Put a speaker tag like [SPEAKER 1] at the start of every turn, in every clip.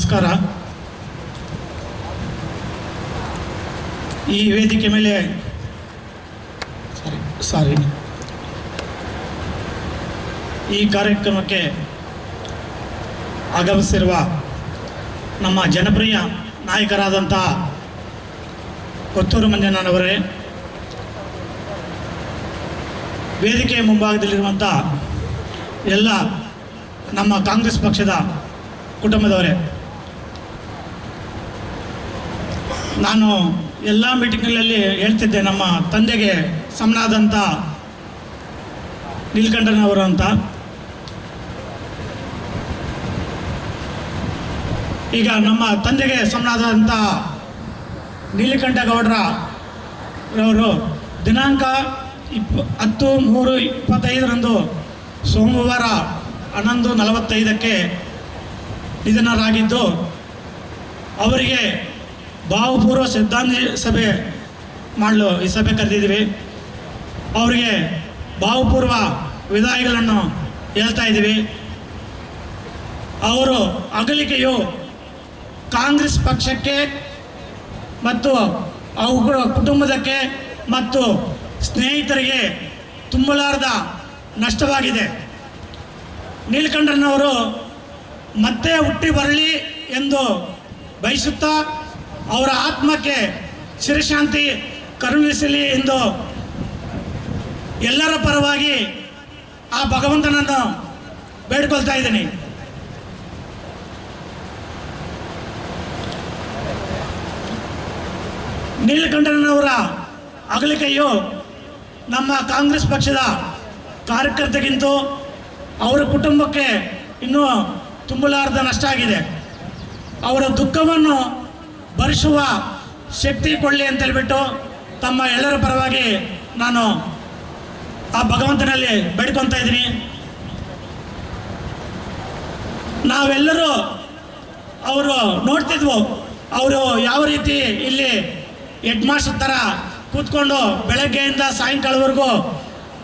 [SPEAKER 1] ನಮಸ್ಕಾರ. ಈ ವೇದಿಕೆ ಮೇಲೆ ಸಾರಿ ಸಾರಿ ಈ ಕಾರ್ಯಕ್ರಮಕ್ಕೆ ಆಗಮಿಸಿರುವ ನಮ್ಮ ಜನಪ್ರಿಯ ನಾಯಕರಾದಂಥ ಕೊತ್ತೂರು ಮಂಜನವರೇ ವೇದಿಕೆಯ ಮುಂಭಾಗದಲ್ಲಿರುವಂಥ ಎಲ್ಲ ನಮ್ಮ ಕಾಂಗ್ರೆಸ್ ಪಕ್ಷದ ಕುಟುಂಬದವರೇ ನಾನು ಎಲ್ಲ ಮೀಟಿಂಗ್ಗಳಲ್ಲಿ ಹೇಳ್ತಿದ್ದೆ ನಮ್ಮ ತಂದೆಗೆ ಸಮನಾದಂಥ ನೀಲ್ಕಂಠನವರು ಅಂತ. ಈಗ ನಮ್ಮ ತಂದೆಗೆ ಸಮನಾದಂಥ ನೀಲಕಂಠ ಗೌಡ್ರ ರವರು ದಿನಾಂಕ ಇಪ್ಪ ಹತ್ತು ಮೂರು ಇಪ್ಪತ್ತೈದರಂದು ಸೋಮವಾರ ಹನ್ನೊಂದು ನಲವತ್ತೈದಕ್ಕೆ ನಿಧನರಾಗಿದ್ದು, ಅವರಿಗೆ ಭಾವಪೂರ್ವ ಶ್ರದ್ಧಾಂಜಲಿ ಸಭೆ ಮಾಡಲು ಈ ಸಭೆ ಕರೆದಿದ್ದೀವಿ. ಅವರಿಗೆ ಭಾವಪೂರ್ವ ವಿದಾಯಗಳನ್ನು ಹೇಳ್ತಾ ಇದ್ದೀವಿ. ಅವರು ಅಗಲಿಕೆಯು ಕಾಂಗ್ರೆಸ್ ಪಕ್ಷಕ್ಕೆ ಮತ್ತು ಅವುಗಳ ಕುಟುಂಬದಕ್ಕೆ ಮತ್ತು ಸ್ನೇಹಿತರಿಗೆ ತುಂಬಲಾರದ ನಷ್ಟವಾಗಿದೆ. ನೀಲಕಂಠನವರು ಮತ್ತೆ ಹುಟ್ಟಿ ಬರಲಿ ಎಂದು ಬಯಸುತ್ತಾ ಅವರ ಆತ್ಮಕ್ಕೆ ಶಿರಶಾಂತಿ ಕರುಣಿಸಲಿ ಎಂದು ಎಲ್ಲರ ಪರವಾಗಿ ಆ ಭಗವಂತನನ್ನು ಬೇಡ್ಕೊಳ್ತಾ ಇದ್ದೀನಿ. ನೀಲಕಂಠನವರ ಅಗಲಿಕೆಯು ನಮ್ಮ ಕಾಂಗ್ರೆಸ್ ಪಕ್ಷದ ಕಾರ್ಯಕರ್ತಗಿಂತ ಅವರ ಕುಟುಂಬಕ್ಕೆ ಇನ್ನೂ ತುಂಬಲಾರದ ನಷ್ಟ ಆಗಿದೆ. ಅವರ ದುಃಖವನ್ನು ಭರಿಸುವ ಶಕ್ತಿ ಕೊಡಲಿ ಅಂತ ಹೇಳ್ಬಿಟ್ಟು ತಮ್ಮ ಎಲ್ಲರ ಪರವಾಗಿ ನಾನು ಆ ಭಗವಂತನಲ್ಲಿ ಬೇಡ್ಕೊತಾ ಇದ್ದೀನಿ. ನಾವೆಲ್ಲರೂ ಅವರು ನೋಡ್ತಿದ್ವು, ಅವರು ಯಾವ ರೀತಿ ಇಲ್ಲಿ ಹೆಡ್ ಮಾಸ್ಟರ್ ಥರ ಕೂತ್ಕೊಂಡು ಬೆಳಗ್ಗೆಯಿಂದ ಸಾಯಂಕಾಲವರೆಗೂ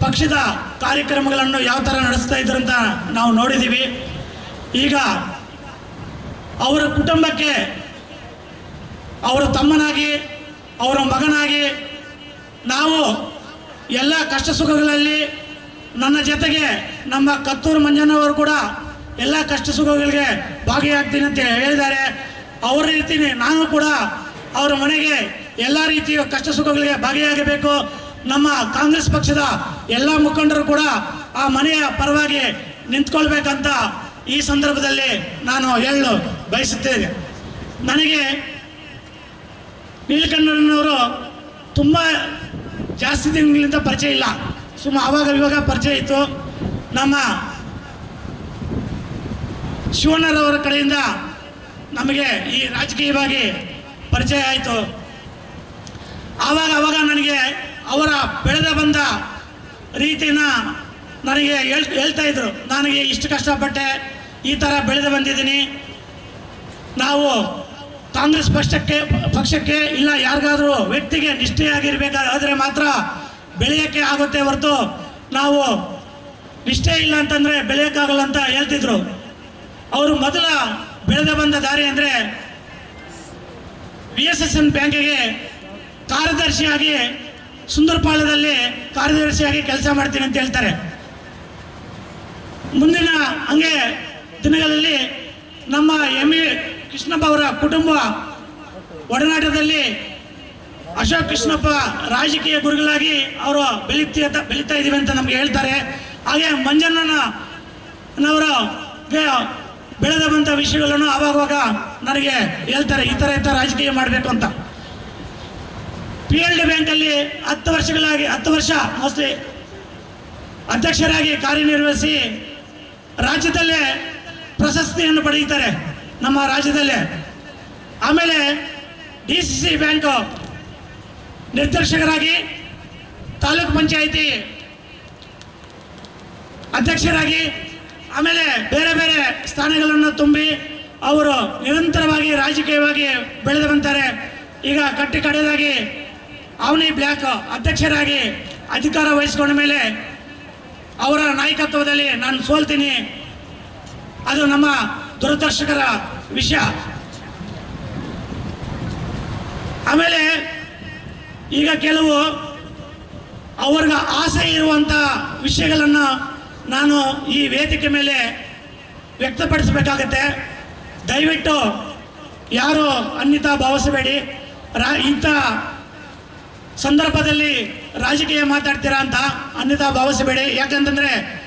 [SPEAKER 1] ಪಕ್ಷದ ಕಾರ್ಯಕ್ರಮಗಳನ್ನು ಯಾವ ಥರ ನಡೆಸ್ತಾ ಇದ್ರು ಅಂತ ನಾವು ನೋಡಿದ್ದೀವಿ. ಈಗ ಅವರ ಕುಟುಂಬಕ್ಕೆ ಅವರ ತಮ್ಮನಾಗಿ, ಅವರ ಮಗನಾಗಿ, ನಾವು ಎಲ್ಲ ಕಷ್ಟ ಸುಖಗಳಲ್ಲಿ ನನ್ನ ಜೊತೆಗೆ ನಮ್ಮ ಕತ್ತೂರು ಮಂಜನವರು ಕೂಡ ಎಲ್ಲ ಕಷ್ಟ ಸುಖಗಳಿಗೆ ಭಾಗಿಯಾಗ್ತೀನಿ ಅಂತ ಹೇಳಿದ್ದಾರೆ. ಅವರ ರೀತಿಯೇ ನಾನು ಕೂಡ ಅವರ ಮನೆಗೆ ಎಲ್ಲ ರೀತಿಯ ಕಷ್ಟ ಸುಖಗಳಿಗೆ ಭಾಗಿಯಾಗಬೇಕು. ನಮ್ಮ ಕಾಂಗ್ರೆಸ್ ಪಕ್ಷದ ಎಲ್ಲ ಮುಖಂಡರು ಕೂಡ ಆ ಮನೆಯ ಪರವಾಗಿ ನಿಂತ್ಕೊಳ್ಬೇಕಂತ ಈ ಸಂದರ್ಭದಲ್ಲಿ ನಾನು ಹೇಳಲು ಬಯಸುತ್ತೇನೆ. ನನಗೆ ನೀಲಕಂಠನವರು ತುಂಬ ಜಾಸ್ತಿ ದಿನಗಳಿಂದ ಪರಿಚಯ ಇಲ್ಲ. ಸುಮ್ಮ ಆವಾಗ ಇವಾಗ ಪರಿಚಯ ಇತ್ತು. ನಮ್ಮ ಶಿವಣ್ಣರವರ ಕಡೆಯಿಂದ ನಮಗೆ ಈ ರಾಜಕೀಯವಾಗಿ ಪರಿಚಯ ಆಯಿತು. ಆವಾಗ ಆವಾಗ ನನಗೆ ಅವರ ಬೆಳೆದ ಬಂದ ರೀತಿನ ನನಗೆ ಹೇಳ್, ಹೇಳ್ತಾ ಇದ್ರು. ನನಗೆ ಇಷ್ಟು ಕಷ್ಟಪಟ್ಟೆ ಈ ಥರ ಬೆಳೆದು ಬಂದಿದ್ದೀನಿ. ನಾವು ಕಾಂಗ್ರೆಸ್ ಪಕ್ಷಕ್ಕೆ ಪಕ್ಷಕ್ಕೆ ಇಲ್ಲ, ಯಾರಿಗಾದರೂ ವ್ಯಕ್ತಿಗೆ ನಿಷ್ಠೆಯಾಗಿರಬೇಕಾದ್ರೆ ಮಾತ್ರ ಬೆಳೆಯೋಕ್ಕೆ ಆಗುತ್ತೆ ಹೊರತು ನಾವು ನಿಷ್ಠೆ ಇಲ್ಲ ಅಂತಂದರೆ ಬೆಳೆಯೋಕ್ಕಾಗಲ್ಲ ಅಂತ ಹೇಳ್ತಿದ್ರು. ಅವರು ಮೊದಲ ಬೆಳೆದ ಬಂದ ದಾರಿ ಅಂದರೆ ವಿ ಎಸ್ ಎಸ್ ಎನ್ ಬ್ಯಾಂಕಿಗೆ ಕಾರ್ಯದರ್ಶಿಯಾಗಿ ಸುಂದರಪಾಳ್ಯದಲ್ಲಿ ಕಾರ್ಯದರ್ಶಿಯಾಗಿ ಕೆಲಸ ಮಾಡ್ತೀನಿ ಅಂತ ಹೇಳ್ತಾರೆ. ಮುಂದಿನ ಹಂಗೆ ದಿನಗಳಲ್ಲಿ ನಮ್ಮ ಎಂ ಇ ಕೃಷ್ಣಪ್ಪ ಅವರ ಕುಟುಂಬ ಒಡನಾಟದಲ್ಲಿ ಅಶೋಕ್ ಕೃಷ್ಣಪ್ಪ ರಾಜಕೀಯ ಗುರುಗಳಾಗಿ ಅವರು ಬೆಳೀತಿ ಬೆಳೀತಾ ಇದ್ದೀವಿ ಅಂತ ನಮಗೆ ಹೇಳ್ತಾರೆ. ಹಾಗೆ ಮಂಜಣ್ಣನವರ ಬೆಳೆದ ಬಂತ ವಿಷಯಗಳನ್ನು ಆವಾಗವಾಗ ನನಗೆ ಹೇಳ್ತಾರೆ, ಈ ಥರ, ಈ ರಾಜಕೀಯ ಮಾಡಬೇಕು ಅಂತ. ಪಿ ಎಲ್ ಡಿ ಬ್ಯಾಂಕಲ್ಲಿ ಹತ್ತು ವರ್ಷಗಳಾಗಿ, ಹತ್ತು ವರ್ಷ ಮೋಸ್ಟ್ಲಿ ಅಧ್ಯಕ್ಷರಾಗಿ ಕಾರ್ಯನಿರ್ವಹಿಸಿ ರಾಜ್ಯದಲ್ಲೇ ಪ್ರಶಸ್ತಿಯನ್ನು ಪಡೆಯುತ್ತಾರೆ. ನಮ್ಮ ರಾಜ್ಯದಲ್ಲೇ. ಆಮೇಲೆ ಡಿ ಸಿ ಸಿ ಬ್ಯಾಂಕು ನಿರ್ದೇಶಕರಾಗಿ, ತಾಲೂಕು ಪಂಚಾಯಿತಿ ಅಧ್ಯಕ್ಷರಾಗಿ, ಆಮೇಲೆ ಬೇರೆ ಬೇರೆ ಸ್ಥಾನಗಳನ್ನು ತುಂಬಿ ಅವರು ನಿರಂತರವಾಗಿ ರಾಜಕೀಯವಾಗಿ ಬೆಳೆದು ಬಂತಾರೆ. ಈಗ ಕಟ್ಟಿ ಕಡೆಯದಾಗಿ ಅವನಿ ಬ್ಲ್ಯಾಕ್ ಅಧ್ಯಕ್ಷರಾಗಿ ಅಧಿಕಾರ ವಹಿಸಿಕೊಂಡ ಮೇಲೆ ಅವರ ನಾಯಕತ್ವದಲ್ಲಿ ನಾನು ಸೋಲ್ತೀನಿ. ಅದು ನಮ್ಮ ದುರದರ್ಶಕರ ವಿಷಯ. ಆಮೇಲೆ ಈಗ ಕೆಲವು ಅವ್ರಿಗೆ ಆಸೆ ಇರುವಂಥ ವಿಷಯಗಳನ್ನು ನಾನು ಈ ವೇದಿಕೆ ಮೇಲೆ ವ್ಯಕ್ತಪಡಿಸಬೇಕಾಗತ್ತೆ. ದಯವಿಟ್ಟು ಯಾರು ಅನ್ನಿತಾ ಭಾವಿಸಬೇಡಿ. ರಾ, ಇಂಥ ಸಂದರ್ಭದಲ್ಲಿ ರಾಜಕೀಯ ಮಾತಾಡ್ತೀರಾ ಅಂತ ಅನ್ನಿತಾ ಭಾವಿಸಬೇಡಿ. ಯಾಕಂತಂದರೆ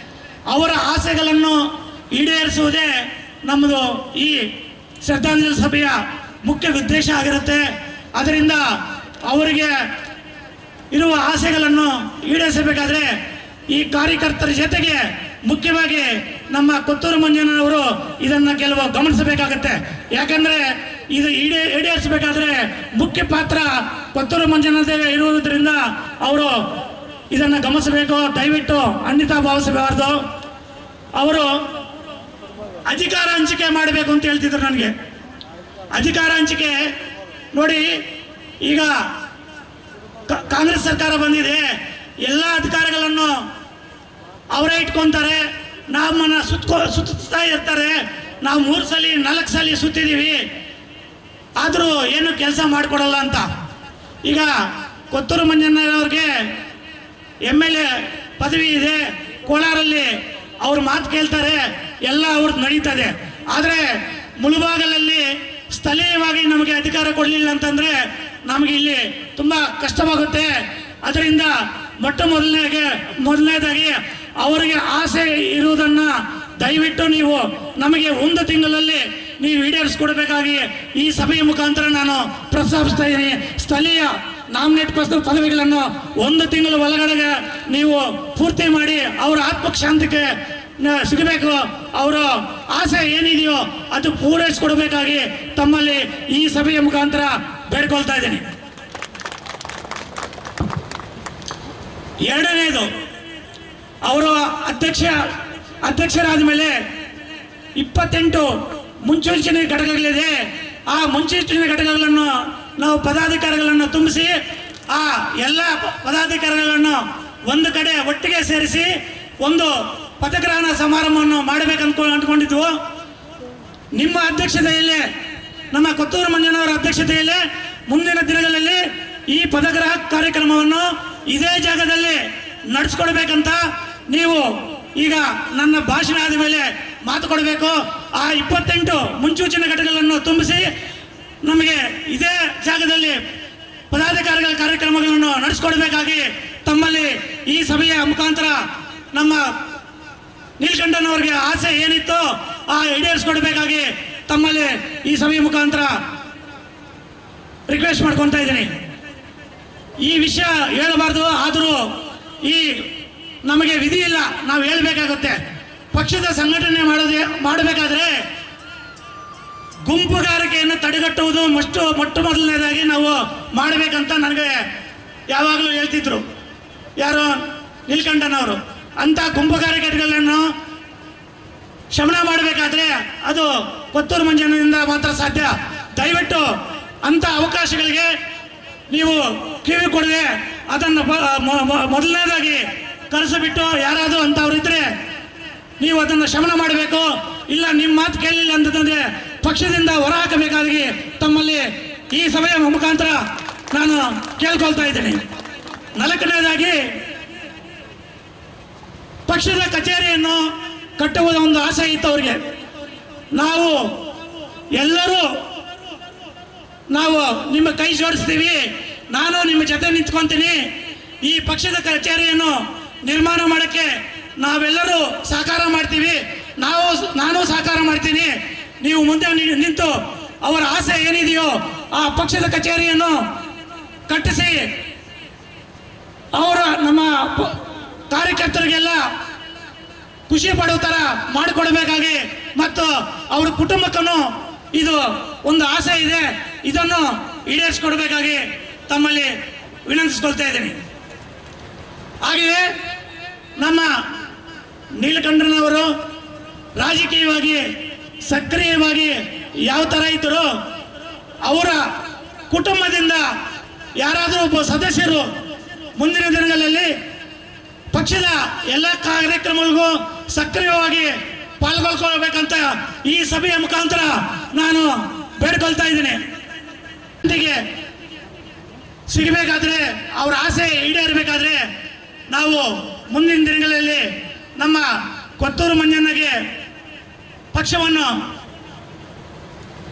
[SPEAKER 1] ಅವರ ಆಸೆಗಳನ್ನು ಈಡೇರಿಸುವುದೇ ನಮ್ಮದು ಈ ಶ್ರದ್ಧಾಂಜಲಿ ಸಭೆಯ ಮುಖ್ಯ ಉದ್ದೇಶ ಆಗಿರುತ್ತೆ. ಅದರಿಂದ ಅವರಿಗೆ ಇರುವ ಆಸೆಗಳನ್ನು ಈಡೇರಿಸಬೇಕಾದ್ರೆ ಈ ಕಾರ್ಯಕರ್ತರ ಜೊತೆಗೆ ಮುಖ್ಯವಾಗಿ ನಮ್ಮ ಕೊತ್ತೂರು ಮಂಜನವರು ಇದನ್ನು ಕೆಲವು ಗಮನಿಸಬೇಕಾಗತ್ತೆ. ಯಾಕಂದರೆ ಇದು ಈಡೇ, ಈಡೇರಿಸಬೇಕಾದ್ರೆ ಮುಖ್ಯ ಪಾತ್ರ ಕೊತ್ತೂರು ಮಂಜನದೇ ಇರುವುದರಿಂದ ಅವರು ಇದನ್ನು ಗಮನಿಸಬೇಕು. ದಯವಿಟ್ಟು ಅನಿತಾ ಭಾವಿಸಬಾರ್ದು ಅವರು ಅಧಿಕಾರ ಹಂಚಿಕೆ ಮಾಡಬೇಕು ಅಂತ ಹೇಳ್ತಿದ್ರು ನನಗೆ. ಅಧಿಕಾರ ಹಂಚಿಕೆ ನೋಡಿ, ಈಗ ಕಾಂಗ್ರೆಸ್ ಸರ್ಕಾರ ಬಂದಿದೆ, ಎಲ್ಲ ಅಧಿಕಾರಗಳನ್ನು ಅವರೇ ಇಟ್ಕೊತಾರೆ ನಮ್ಮನ್ನು ಸುತ್ತಕೋ ಸುತ್ತಾ ಇರ್ತಾರೆ, ನಾವು ಮೂರು ಸಲ, ನಾಲ್ಕು ಸಲ ಸುತ್ತಿದ್ದೀವಿ ಆದರೂ ಏನು ಕೆಲಸ ಮಾಡಿಕೊಡಲ್ಲ ಅಂತ. ಈಗ ಕೊತ್ತೂರು ಮಂಜಣ್ಣವ್ರಿಗೆ ಎಂ ಎಲ್ ಎ ಪದವಿ ಇದೆ, ಕೋಲಾರಲ್ಲಿ ಅವ್ರ ಮಾತು ಕೇಳ್ತಾರೆ ಎಲ್ಲ ಅವ್ರದ್ದು ನಡೀತದೆ. ಆದರೆ ಮುಳುಬಾಗಲಲ್ಲಿ ಸ್ಥಳೀಯವಾಗಿ ನಮಗೆ ಅಧಿಕಾರ ಕೊಡಲಿಲ್ಲ ಅಂತಂದರೆ ನಮಗೆ ಇಲ್ಲಿ ತುಂಬ ಕಷ್ಟವಾಗುತ್ತೆ. ಅದರಿಂದ ಮೊಟ್ಟ ಮೊದಲನೇ ಮೊದಲನೇದಾಗಿ ಅವರಿಗೆ ಆಸೆ ಇರುವುದನ್ನು ದಯವಿಟ್ಟು ನೀವು ನಮಗೆ ಒಂದು ತಿಂಗಳಲ್ಲಿ ನೀವು ಈಡೇರಿಸ್ಕೊಡ್ಬೇಕಾಗಿ ಈ ಸಭೆಯ ಮುಖಾಂತರ ನಾನು ಪ್ರಸ್ತಾಪಿಸ್ತಾ ಇದ್ದೀನಿ. ಸ್ಥಳೀಯ ನಾಮಿನೇಟ್ ಪದವಿಗಳನ್ನು ಒಂದು ತಿಂಗಳ ಒಳಗಡೆಗೆ ನೀವು ಪೂರ್ತಿ ಮಾಡಿ ಅವರ ಆತ್ಮಕ್ಷಾಂತಿಗೆ ಸಿಗಬೇಕು. ಅವರ ಆಸೆ ಏನಿದೆಯೋ ಅದು ಪೂರೈಸಿಕೊಡಬೇಕಾಗಿ ತಮ್ಮಲ್ಲಿ ಈ ಸಭೆಯ ಮುಖಾಂತರ ಬೇಡ್ಕೊಳ್ತಾ ಇದ್ದೀನಿ. ಎರಡನೇದು, ಅವರು ಅಧ್ಯಕ್ಷ, ಅಧ್ಯಕ್ಷರಾದ ಮೇಲೆ ಇಪ್ಪತ್ತೆಂಟು ಮುಂಚೂಚನೆ ಘಟಕಗಳಿದೆ. ಆ ಮುನ್ಸೂಚನೆ ಘಟಕಗಳನ್ನು ನಾವು ಪದಾಧಿಕಾರಿಗಳನ್ನು ತುಂಬಿಸಿ, ಆ ಎಲ್ಲ ಪದಾಧಿಕಾರಿಗಳನ್ನು ಒಂದು ಕಡೆ ಒಟ್ಟಿಗೆ ಸೇರಿಸಿ, ಒಂದು ಪದಗ್ರಹಣ ಸಮಾರಂಭವನ್ನು ಮಾಡಬೇಕು ಅನ್ಕೊಂಡು ಅಂದ್ಕೊಂಡಿದ್ವು. ನಿಮ್ಮ ಅಧ್ಯಕ್ಷತೆಯಲ್ಲಿ, ನಮ್ಮ ಕೊತ್ತೂರು ಮಂಜನವರ ಅಧ್ಯಕ್ಷತೆಯಲ್ಲಿ ಮುಂದಿನ ದಿನಗಳಲ್ಲಿ ಈ ಪದಗ್ರಹ ಕಾರ್ಯಕ್ರಮವನ್ನು ಇದೇ ಜಾಗದಲ್ಲಿ ನಡೆಸ್ಕೊಡ್ಬೇಕಂತ ನೀವು ಈಗ ನನ್ನ ಭಾಷಣ ಆದ ಮೇಲೆ ಮಾತು ಕೊಡಬೇಕು. ಆ ಇಪ್ಪತ್ತೆಂಟು ಮುನ್ಸೂಚನೆ ಘಟಕಗಳನ್ನು ತುಂಬಿಸಿ ನಮಗೆ ಇದೇ ಜಾಗದಲ್ಲಿ ಪದಾಧಿಕಾರಿಗಳ ಕಾರ್ಯಕ್ರಮಗಳನ್ನು ನಡೆಸ್ಕೊಡ್ಬೇಕಾಗಿ ತಮ್ಮಲ್ಲಿ ಈ ಸಭೆಯ ಮುಖಾಂತರ ನಮ್ಮ ನೀಲ್ಕಂಠನವ್ರಿಗೆ ಆಸೆ ಏನಿತ್ತೋ ಆ ಈಡೇರಿಸ್ಕೊಡ್ಬೇಕಾಗಿ ತಮ್ಮಲ್ಲಿ ಈ ಸಭೆಯ ಮುಖಾಂತರ ರಿಕ್ವೆಸ್ಟ್ ಮಾಡ್ಕೊತಾ ಇದ್ದೀನಿ. ಈ ವಿಷಯ ಹೇಳಬಾರ್ದು, ಆದರೂ ಈ ನಮಗೆ ವಿಧಿ ಇಲ್ಲ, ನಾವು ಹೇಳಬೇಕಾಗುತ್ತೆ. ಪಕ್ಷದ ಸಂಘಟನೆ ಮಾಡೋದೇ, ಮಾಡಬೇಕಾದ್ರೆ ಗುಂಪುಗಾರಿಕೆಯನ್ನು ತಡೆಗಟ್ಟುವುದು ಮಷ್ಟು, ಮೊಟ್ಟ ಮೊದಲನೇದಾಗಿ ನಾವು ಮಾಡಬೇಕಂತ ನನಗೆ ಯಾವಾಗಲೂ ಹೇಳ್ತಿದ್ರು. ಯಾರು? ನೀಲ್ಕಂಠನವರು. ಅಂಥ ಗುಂಪುಗಾರಿಕೆಗಳನ್ನು ಶಮನ ಮಾಡಬೇಕಾದ್ರೆ ಅದು ಕೊತ್ತೂರು ಮಂಜನದಿಂದ ಮಾತ್ರ ಸಾಧ್ಯ. ದಯವಿಟ್ಟು ಅಂಥ ಅವಕಾಶಗಳಿಗೆ ನೀವು ಕಿವಿ ಕೊಡದೆ ಅದನ್ನು ಮೊದಲನೇದಾಗಿ ಕರೆಸಿಬಿಟ್ಟು ಯಾರಾದರೂ ಅಂಥವ್ರು ಇದ್ದರೆ ನೀವು ಅದನ್ನು ಶಮನ ಮಾಡಬೇಕು. ಇಲ್ಲ, ನಿಮ್ಮ ಮಾತು ಕೇಳಲಿಲ್ಲ ಅಂತಂದರೆ ಪಕ್ಷದಿಂದ ಹೊರಹಾಕಬೇಕಾಗಿ ತಮ್ಮಲ್ಲಿ ಈ ಸಭೆಯ ಮುಖಾಂತರ ನಾನು ಕೇಳ್ಕೊಳ್ತಾ ಇದ್ದೀನಿ. ನಾಲ್ಕನೇದಾಗಿ ಪಕ್ಷದ ಕಚೇರಿಯನ್ನು ಕಟ್ಟುವುದ ಒಂದು ಆಸೆ ಇತ್ತು ಅವರಿಗೆ. ನಾವು ಎಲ್ಲರೂ ನಾವು ನಿಮ್ಮ ಕೈ ಜೋಡಿಸ್ತೀವಿ, ನಾನು ನಿಮ್ಮ ಜೊತೆ ನಿಂತ್ಕೊಂತೀನಿ. ಈ ಪಕ್ಷದ ಕಚೇರಿಯನ್ನು ನಿರ್ಮಾಣ ಮಾಡೋಕ್ಕೆ ನಾವೆಲ್ಲರೂ ಸಹಕಾರ ಮಾಡ್ತೀವಿ. ನಾವು ನಾನು ಸಹಕಾರ ಮಾಡ್ತೀನಿ. ನೀವು ಮುಂದೆ ನಿಂತು ಅವರ ಆಸೆ ಏನಿದೆಯೋ ಆ ಪಕ್ಷದ ಕಚೇರಿಯನ್ನು ಕಟ್ಟಿಸಿ. ಅವರ ನಮ್ಮ ಕಾರ್ಯಕರ್ತರಿಗೆಲ್ಲ ಖುಷಿ ಪಡೋ ಥರ ಮಾಡಿಕೊಡಬೇಕಾಗಿ ಮತ್ತು ಅವ್ರ ಕುಟುಂಬಕ್ಕೂ ಇದು ಒಂದು ಆಸೆ ಇದೆ. ಇದನ್ನು ಈಡೇರಿಸ್ಕೊಡ್ಬೇಕಾಗಿ ತಮ್ಮಲ್ಲಿ ವಿನಂತಿಸ್ಕೊಳ್ತಾ ಇದ್ದೀನಿ. ಹಾಗೆಯೇ ನಮ್ಮ ನೀಲಕಂಠನವರು ರಾಜಕೀಯವಾಗಿ ಸಕ್ರಿಯವಾಗಿ ಯಾವ ಥರ ಇದ್ದರು ಅವರ ಕುಟುಂಬದಿಂದ ಯಾರಾದರೂ ಒಬ್ಬ ಸದಸ್ಯರು ಮುಂದಿನ ದಿನಗಳಲ್ಲಿ ಪಕ್ಷದ ಎಲ್ಲ ಕಾರ್ಯಕ್ರಮಗಳಿಗೂ ಸಕ್ರಿಯವಾಗಿ ಪಾಲ್ಗೊಳ್ಕೊಳ್ಬೇಕಂತ ಈ ಸಭೆಯ ಮುಖಾಂತರ ನಾನು ಬೇಡ್ಕೊಳ್ತಾ ಇದ್ದೀನಿ. ಸಿಗಬೇಕಾದ್ರೆ ಅವರ ಆಸೆ ಈಡೇರಬೇಕಾದ್ರೆ ನಾವು ಮುಂದಿನ ದಿನಗಳಲ್ಲಿ ನಮ್ಮ ಕೊತ್ತೂರು ಮಂಜಣ್ಣಗೆ ಪಕ್ಷವನ್ನು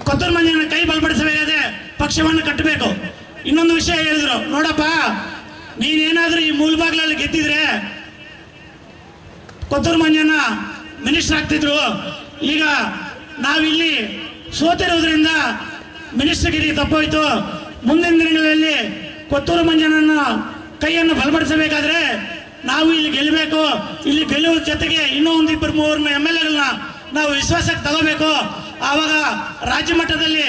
[SPEAKER 1] ಕೊತ್ತೂರು ಮಂಜನ ಕೈ ಬಲಪಡಿಸಬೇಕಾದ್ರೆ ಪಕ್ಷವನ್ನು ಕಟ್ಟಬೇಕು. ಇನ್ನೊಂದು ವಿಷಯ ಹೇಳಿದ್ರು. ನೋಡಪ್ಪ ನೀನೇನಾದ್ರೂ ಈ ಮೂಲ್ಬಾಗ್ಲಲ್ಲಿ ಗೆದ್ದಿದ್ರೆ ಕೊತ್ತೂರು ಮಂಜನ ಮಿನಿಸ್ಟರ್ ಆಗ್ತಿದ್ರು. ಈಗ ನಾವಿಲ್ಲಿ ಸೋತಿರೋದ್ರಿಂದ ಮಿನಿಸ್ಟರ್ಗಿರಿ ತಪ್ಪೋಯ್ತು. ಮುಂದಿನ ದಿನಗಳಲ್ಲಿ ಕೊತ್ತೂರು ಮಂಜಣ್ಣನ ಕೈಯನ್ನು ಬಲಪಡಿಸಬೇಕಾದ್ರೆ ನಾವು ಇಲ್ಲಿ ಗೆಲ್ಲಬೇಕು. ಇಲ್ಲಿ ಗೆಲ್ಲುವ ಜೊತೆಗೆ ಇನ್ನೂ ಒಂದು ಇಬ್ಬರು ಮೂವರು ಎಂ ಎಲ್ ಎಗಳನ್ನ ನಾವು ವಿಶ್ವಾಸಕ್ಕೆ ತಗೋಬೇಕು. ಆವಾಗ ರಾಜ್ಯ ಮಟ್ಟದಲ್ಲಿ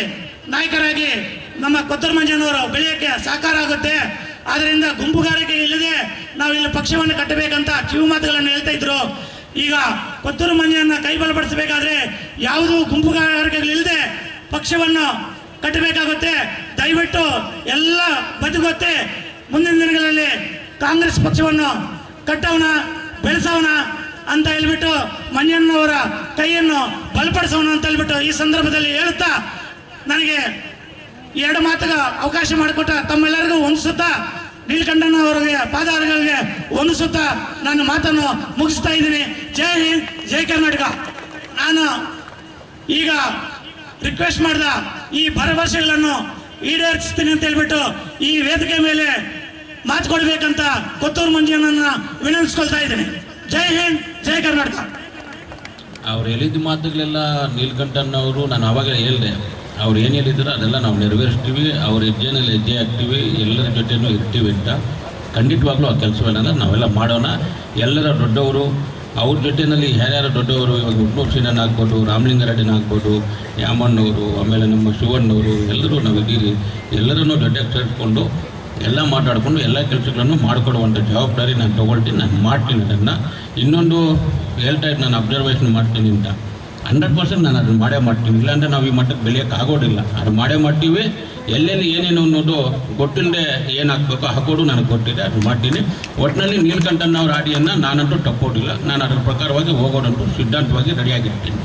[SPEAKER 1] ನಾಯಕರಾಗಿ ನಮ್ಮ ಕೊತ್ತೂರು ಮಂಜನವರು ಬೆಳೆಯೋಕ್ಕೆ ಸಾಕಾರ ಆಗುತ್ತೆ. ಆದ್ದರಿಂದ ಗುಂಪುಗಾರಿಕೆ ಇಲ್ಲದೆ ನಾವು ಇಲ್ಲಿ ಪಕ್ಷವನ್ನು ಕಟ್ಟಬೇಕಂತ ಕಿವು ಮಾತುಗಳನ್ನು ಹೇಳ್ತಾ ಇದ್ರು. ಈಗ ಕೊತ್ತೂರು ಮನೆಯನ್ನ ಕೈ ಬಲಪಡಿಸಬೇಕಾದ್ರೆ ಯಾವುದು ಗುಂಪುಗಾರಿಕೆಗಳಿಲ್ಲದೆ ಪಕ್ಷವನ್ನು ಕಟ್ಟಬೇಕಾಗುತ್ತೆ. ದಯವಿಟ್ಟು ಎಲ್ಲ ಬದುಕುತ್ತೆ. ಮುಂದಿನ ದಿನಗಳಲ್ಲಿ ಕಾಂಗ್ರೆಸ್ ಪಕ್ಷವನ್ನು ಕಟ್ಟೋಣ, ಬೆಳೆಸೋಣ ಅಂತ ಹೇಳ್ಬಿಟ್ಟು ಮಂಜಣ್ಣವರ ಕೈಯನ್ನು ಬಲಪಡಿಸೋಣ ಅಂತ ಹೇಳ್ಬಿಟ್ಟು ಈ ಸಂದರ್ಭದಲ್ಲಿ ಹೇಳುತ್ತಾ ನನಗೆ ಎರಡು ಮಾತಿಗೆ ಅವಕಾಶ ಮಾಡಿಕೊಟ್ಟ ತಮ್ಮೆಲ್ಲರಿಗೂ ಹೊಂದಿಸುತ್ತಾ ನೀಲಕಂಠನ ಅವರಿಗೆ, ಪಾದಾರಗಳಿಗೆ ಸುತ್ತ ನನ್ನ ಮಾತನ್ನು ಮುಗಿಸ್ತಾ ಇದ್ದೀನಿ. ಜೈ ಹಿಂದ್, ಜೈ ಕರ್ನಾಟಕ. ನಾನು ಈಗ ರಿಕ್ವೆಸ್ಟ್ ಮಾಡಿದ ಈ ಭರವಸೆಗಳನ್ನು ಈಡೇರಿಸ್ತೀನಿ ಅಂತ ಹೇಳ್ಬಿಟ್ಟು ಈ ವೇದಿಕೆ ಮೇಲೆ ಮಾತು ಕೊಡ್ಬೇಕಂತ ಕೊತ್ತೂರು ಮಂಜಿಯನ್ನ ವಿನಂತಿಸ್ಕೊಳ್ತಾ ಇದ್ದೀನಿ. ಜೈ ಹಿಂದ್, ಜೈ ಕರ್ನಾಟಕ.
[SPEAKER 2] ಅವ್ರು ಹೇಳಿದ ಮಾತುಗಳೆಲ್ಲ ನೀಲ್ಕಂಠಣ್ಣವರು, ನಾನು ಅವಾಗಲೇ ಹೇಳಿದೆ. ಅವ್ರು ಏನು ಅದೆಲ್ಲ ನಾವು ನೆರವೇರಿಸ್ತೀವಿ, ಅವ್ರ ಹೆಜ್ಜೆನಲ್ಲಿ ಹೆಜ್ಜೆ ಹಾಕ್ತೀವಿ, ಎಲ್ಲರ ಜೊತೆನೂ ಇರ್ತೀವಿ ಅಂತ. ಖಂಡಿತವಾಗ್ಲೂ ಆ ಕೆಲಸವೇನಂದ್ರೆ ನಾವೆಲ್ಲ ಮಾಡೋಣ. ಎಲ್ಲರ ದೊಡ್ಡವರು, ಅವ್ರ ಜೊತೆಯಲ್ಲಿ ಯಾರ್ಯಾರು ದೊಡ್ಡವರು, ಇವಾಗ ಹುಟ್ಟೂರು ಸಿನನ್ ಆಗ್ಬೋದು, ರಾಮಲಿಂಗಾರೆಡ್ಡಿನ ಆಗ್ಬೋದು, ಯಾಮಣ್ಣವರು, ಆಮೇಲೆ ನಮ್ಮ ಶಿವಣ್ಣವರು, ಎಲ್ಲರೂ ನಾವು ಇದ್ದೀರಿ. ಎಲ್ಲರನ್ನೂ ಜೊತೆಗೆ ಸೇರಿಸ್ಕೊಂಡು ಎಲ್ಲ ಮಾತಾಡಿಕೊಂಡು ಎಲ್ಲ ಕೆಲಸಗಳನ್ನು ಮಾಡಿಕೊಡುವಂಥ ಜವಾಬ್ದಾರಿ ನಾನು ತೊಗೊಳ್ತೀನಿ, ನಾನು ಮಾಡ್ತೀನಿ ಅದನ್ನು. ಇನ್ನೊಂದು ಹೇಳ್ತಾ ಇದ್ದು ನಾನು ಅಬ್ಸರ್ವೇಷನ್ ಮಾಡ್ತೀನಿ ಅಂತ. ಹಂಡ್ರೆಡ್ ಪರ್ಸೆಂಟ್ ನಾನು ಅದನ್ನು ಮಾಡೇ ಮಾಡ್ತೀನಿ. ಇಲ್ಲಾಂದರೆ ನಾವು ಈ ಮಟ್ಟಕ್ಕೆ ಬೆಳೆಯೋಕ್ಕೆ ಆಗೋದಿಲ್ಲ. ಅದು ಮಾಡೇ ಮಾಡ್ತೀವಿ. ಎಲ್ಲೆಲ್ಲಿ ಏನೇನು ಅನ್ನೋದು ಗೊತ್ತಿಲ್ಲದೆ ಏನು ಹಾಕ್ಬೇಕು ಹಾಕೋದು ನನಗೆ ಗೊತ್ತಿದೆ. ಅದು ಮಾಡ್ತೀನಿ. ಒಟ್ಟಿನಲ್ಲಿ ನೀಲಕಂಠನ ಅವ್ರ ಆಡಿಯನ್ನು ನಾನಂತೂ ತಪ್ಪೋದಿಲ್ಲ. ನಾನು ಅದ್ರ ಪ್ರಕಾರವಾಗಿ ಹೋಗೋದಂತೂ ಸಿದ್ಧಾಂತವಾಗಿ ರೆಡಿಯಾಗಿರ್ತೀನಿ